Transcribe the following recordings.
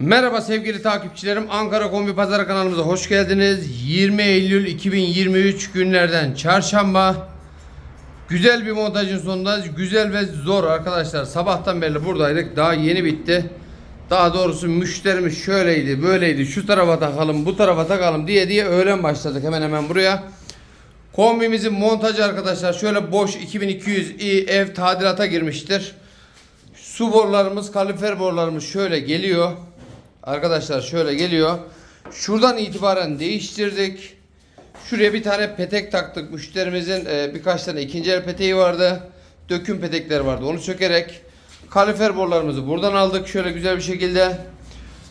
Merhaba sevgili takipçilerim. Ankara Kombi Pazarı kanalımıza hoş geldiniz. 20 Eylül 2023 günlerden çarşamba. Güzel bir montajın sonundayız. Güzel ve zor arkadaşlar. Sabahtan beri buradaydık. Daha yeni bitti. Daha doğrusu müşterimiz şöyleydi, böyleydi. Şu tarafa takalım, bu tarafa takalım diye diye öğlen başladık hemen hemen buraya. Kombimizin montajı arkadaşlar şöyle boş 2200 i ev tadilata girmiştir. Su borularımız, kalifer borularımız şöyle geliyor. Arkadaşlar şöyle geliyor. Şuradan itibaren değiştirdik. Şuraya bir tane petek taktık. Müşterimizin e, birkaç tane ikinci el peteği vardı. Döküm petekler vardı. Onu sökerek kalifer borularımızı buradan aldık. Şöyle güzel bir şekilde.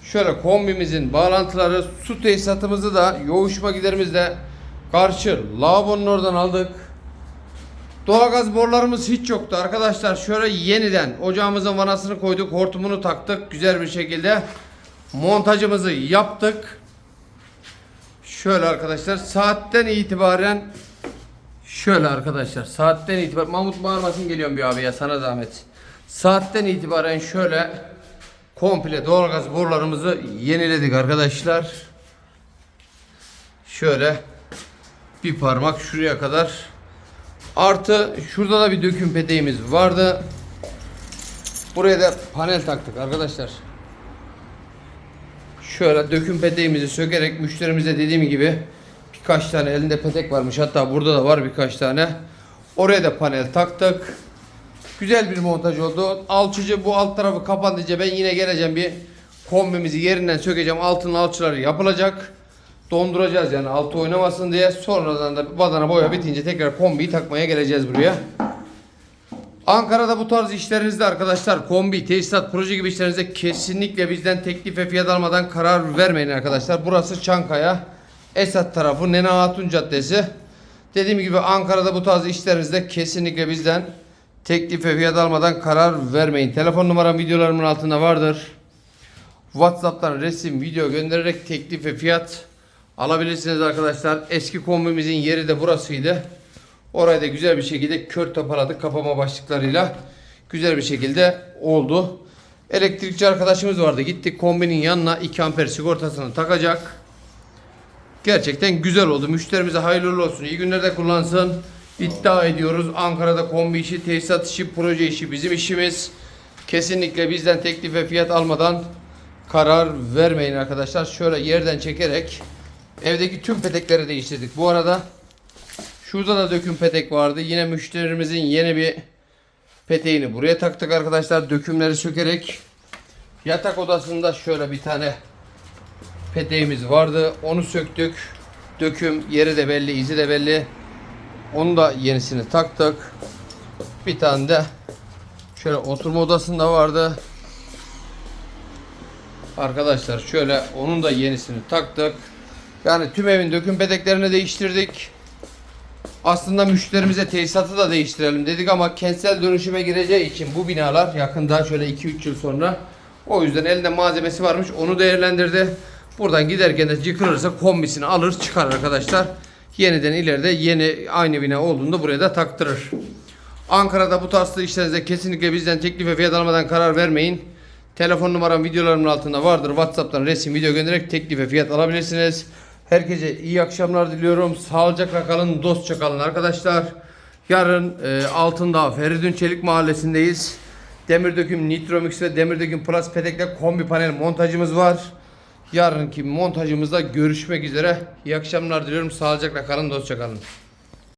Şöyle kombimizin bağlantıları, su tesisatımızı da yoğuşma giderimizle karşı lavabonun oradan aldık. Doğalgaz borularımız hiç yoktu arkadaşlar. Şöyle yeniden ocağımızın vanasını koyduk, hortumunu taktık güzel bir şekilde. Montajımızı yaptık. Şöyle arkadaşlar saatten itibaren şöyle arkadaşlar saatten itibaren Mahmut bağırmasın geliyorum bir abi ya sana zahmet. Saatten itibaren şöyle komple doğalgaz borularımızı yeniledik arkadaşlar. Şöyle bir parmak şuraya kadar Artı şurada da bir döküm peteğimiz vardı. Buraya da panel taktık arkadaşlar. Şöyle döküm peteğimizi sökerek müşterimize dediğim gibi birkaç tane elinde petek varmış. Hatta burada da var birkaç tane. Oraya da panel taktık. Güzel bir montaj oldu. Alçıcı bu alt tarafı kapanınca ben yine geleceğim bir kombimizi yerinden sökeceğim. Altın alçıları yapılacak. Donduracağız yani altı oynamasın diye. Sonradan da badana boya bitince tekrar kombiyi takmaya geleceğiz buraya. Ankara'da bu tarz işlerinizde arkadaşlar kombi, tesisat, proje gibi işlerinizde kesinlikle bizden teklif ve fiyat almadan karar vermeyin arkadaşlar. Burası Çankaya, Esat tarafı, Nene Hatun Caddesi. Dediğim gibi Ankara'da bu tarz işlerinizde kesinlikle bizden teklif ve fiyat almadan karar vermeyin. Telefon numaram videolarımın altında vardır. WhatsApp'tan resim, video göndererek teklif ve fiyat alabilirsiniz arkadaşlar. Eski kombimizin yeri de burasıydı. Orayı da güzel bir şekilde kör tapaladık kapama başlıklarıyla. Güzel bir şekilde oldu. Elektrikçi arkadaşımız vardı. Gittik kombinin yanına 2 amper sigortasını takacak. Gerçekten güzel oldu. Müşterimize hayırlı olsun. İyi günlerde kullansın. İddia ediyoruz. Ankara'da kombi işi, tesisat işi, proje işi bizim işimiz. Kesinlikle bizden teklif ve fiyat almadan karar vermeyin arkadaşlar. Şöyle yerden çekerek evdeki tüm petekleri değiştirdik. Bu arada şurada da döküm petek vardı. Yine müşterimizin yeni bir peteğini buraya taktık arkadaşlar. Dökümleri sökerek yatak odasında şöyle bir tane peteğimiz vardı. Onu söktük. Döküm yeri de belli, izi de belli. Onu da yenisini taktık. Bir tane de şöyle oturma odasında vardı. Arkadaşlar şöyle onun da yenisini taktık. Yani tüm evin döküm peteklerini değiştirdik. Aslında müşterimize tesisatı da değiştirelim dedik ama kentsel dönüşüme gireceği için bu binalar yakında şöyle 2-3 yıl sonra o yüzden elinde malzemesi varmış onu değerlendirdi. Buradan giderken de yıkılırsa kombisini alır çıkar arkadaşlar. Yeniden ileride yeni aynı bina olduğunda buraya da taktırır. Ankara'da bu tarzda işlerinize kesinlikle bizden teklif ve fiyat almadan karar vermeyin. Telefon numaram videolarımın altında vardır. WhatsApp'tan resim video göndererek teklif ve fiyat alabilirsiniz. Herkese iyi akşamlar diliyorum. Sağlıcakla kalın, dostça kalın arkadaşlar. Yarın e, Altındağ Feridun Çelik Mahallesi'ndeyiz. Demir döküm Nitromix ve demir döküm Plus petekle kombi panel montajımız var. Yarınki montajımızda görüşmek üzere. İyi akşamlar diliyorum. Sağlıcakla kalın, dostça kalın.